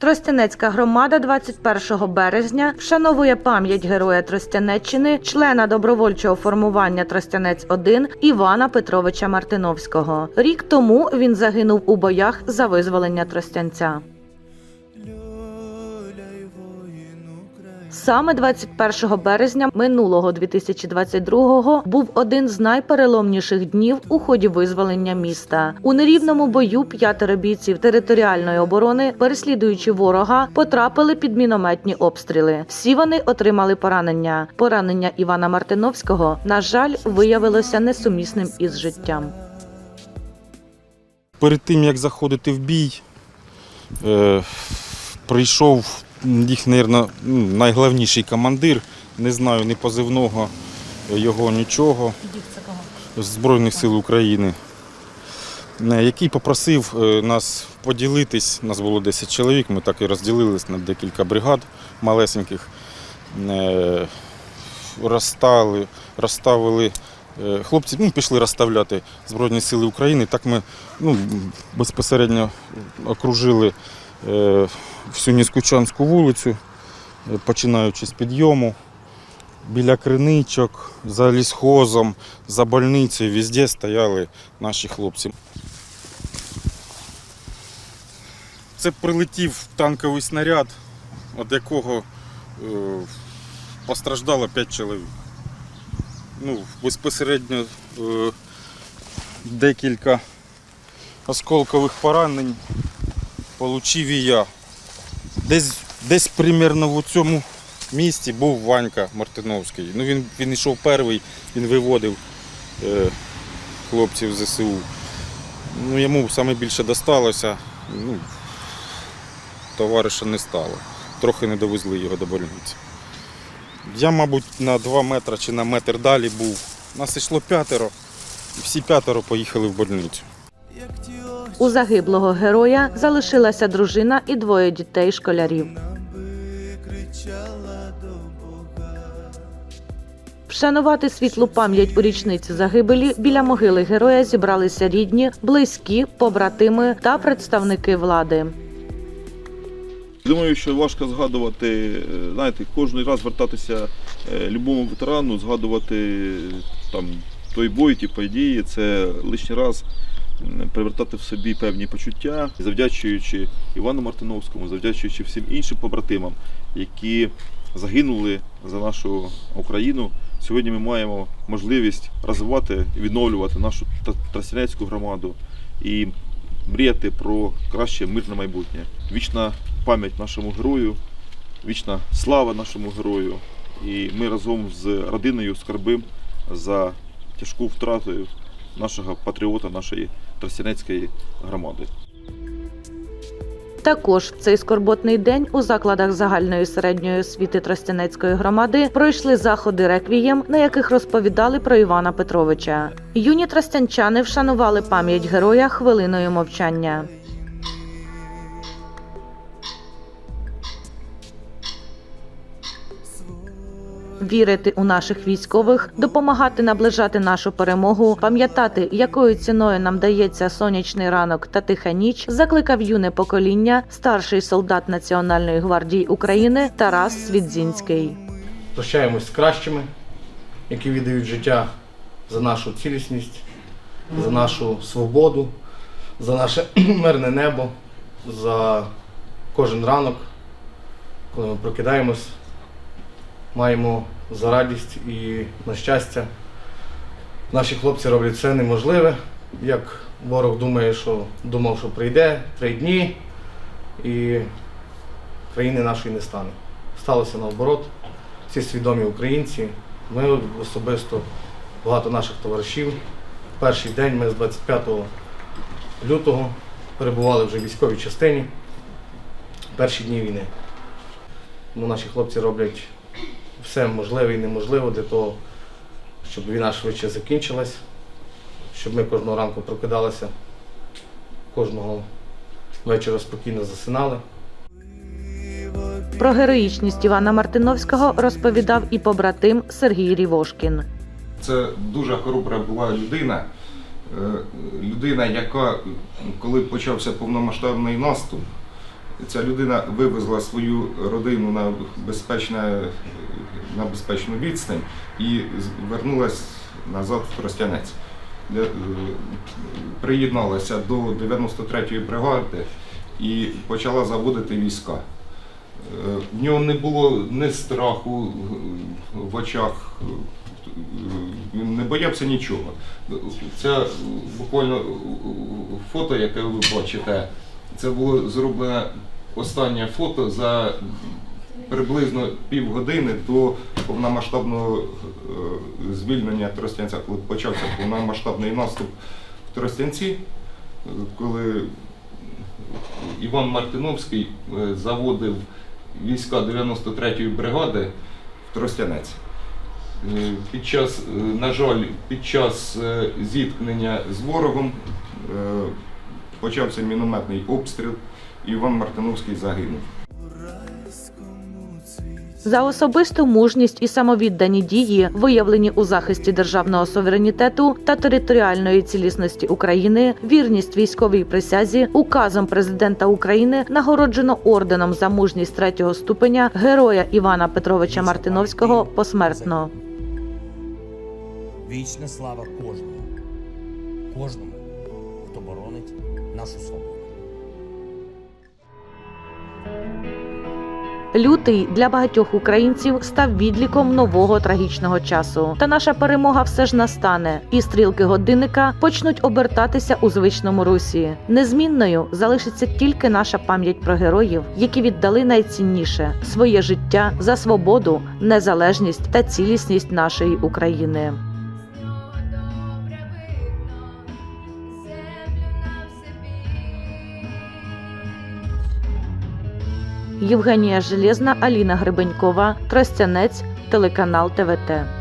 Тростянецька громада 21 березня вшановує пам'ять героя Тростянеччини, члена добровольчого формування Тростянець 1 Івана Петровича Мартиновського. Рік тому він загинув у боях за визволення Тростянця. Саме 21 березня минулого 2022-го був один з найпереломніших днів у ході визволення міста. У нерівному бою п'ятеро бійців територіальної оборони, переслідуючи ворога, потрапили під мінометні обстріли. Всі вони отримали поранення. Поранення Івана Мартиновського, на жаль, виявилося несумісним із життям. Перед тим як заходити в бій, е, прийшов їх, мабуть, найголовніший командир, не знаю ні позивного його нічого Збройних сил України, е, який попросив е, нас поділитись. Нас було 10 чоловік, ми так і розділились на декілька бригад малесеньких. Е, розставили е, хлопці, ну, пішли розставляти Збройні Сили України. Так ми ну, безпосередно окружили е, всю Ніскучанську вулицю, е, починаючи з підйому. Біля криничок, за лісхозом, за больницею, везде стояли наші хлопці. Це прилетів танковий снаряд, від якого е, постраждало 5 чоловік. Ну, безпосередньо е, декілька осколкових поранень отримав і я. Десь, десь примерно в цьому місці був Ванька Мартиновський. Ну, він, він йшов перший, він виводив е, хлопців ЗСУ. Ну, йому саме більше досталося. Ну, товариша не стало. Трохи не довезли його до больниці. Я, мабуть, на 2 метри чи на метр далі був. Нас йшло п'ятеро, і всі п'ятеро поїхали в больницю. У загиблого героя залишилася дружина і двоє дітей школярів. Вшанувати світлу пам'ять у річницю загибелі біля могили героя зібралися рідні, близькі, побратими та представники влади. Думаю, що важко згадувати, е, знаєте, кожен раз звертатися е, любому ветерану, згадувати е, там той бой, ті події, це лишній раз привертати в собі певні почуття, завдячуючи Івану Мартиновському, завдячуючи всім іншим побратимам, які загинули за нашу Україну. Сьогодні ми маємо можливість розвивати і відновлювати нашу Тростянецьку громаду і мріяти про краще мирне майбутнє. Вічна пам'ять нашому герою, вічна слава нашому герою. І ми разом з родиною скорбим за тяжку втратою нашого патріота, нашої Тростянецької громади. Також в цей скорботний день у закладах загальної середньої освіти Тростянецької громади пройшли заходи реквієм, на яких розповідали про Івана Петровича. Юні тростянчани вшанували пам'ять героя хвилиною мовчання. Вірити у наших військових, допомагати наближати нашу перемогу, пам'ятати, якою ціною нам дається сонячний ранок та тиха ніч, закликав юне покоління, старший солдат Національної гвардії України Тарас Свідзінський. Прощаємось з кращими, які віддають життя за нашу цілісність, за нашу свободу, за наше мирне небо, за кожен ранок, коли ми прокидаємось, маємо за радість і на щастя. Наші хлопці роблять все неможливе, як ворог думає, що думав, що прийде три дні і країни нашої не стане. Сталося наоборот всі свідомі українці. Ми особисто, багато наших товаришів. Перший день ми з 25 лютого перебували вже в військовій частині. Перші дні війни. Тому наші хлопці роблять все можливе і неможливе для того, щоб війна швидше закінчилась, щоб ми кожного ранку прокидалися, кожного вечора спокійно засинали. Про героїчність Івана Мартиновського розповідав і побратим Сергій Рівошкін. Це дуже хоробра була людина. Е, Людина, яка, коли почався повномасштабний наступ, ця людина вивезла свою родину на безпечне, на безпечну відстань і вернулась назад в Тростянець. Е, Приєдналася до 93-ї бригади і почала заводити війська. Е, В нього не було ні страху е, в очах, він не боявся нічого. Це буквально фото, яке ви бачите, це було зроблено останнє фото за приблизно півгодини до повномасштабного е, звільнення Тростянця, коли почався повномасштабний наступ в Тростянці, коли Іван Мартиновський е, заводив війська 93-ї бригади в Тростянець. Е, Під час, на жаль, під час зіткнення з ворогом почався мінометний обстріл, і Іван Мартиновський загинув. За особисту мужність і самовіддані дії, виявлені у захисті державного суверенітету та територіальної цілісності України, вірність військовій присязі, указом президента України нагороджено орденом за мужність третього ступеня героя Івана Петровича Мартиновського посмертно. Вічна слава кожному, кожному, нашу свободу. Лютий для багатьох українців став відліком нового трагічного часу. Та наша перемога все ж настане, і стрілки годинника почнуть обертатися у звичному русі. Незмінною залишиться тільки наша пам'ять про героїв, які віддали найцінніше своє життя за свободу, незалежність та цілісність нашої України. Євгенія Железна, Аліна Гребенькова, Тростянець, телеканал ТВТ.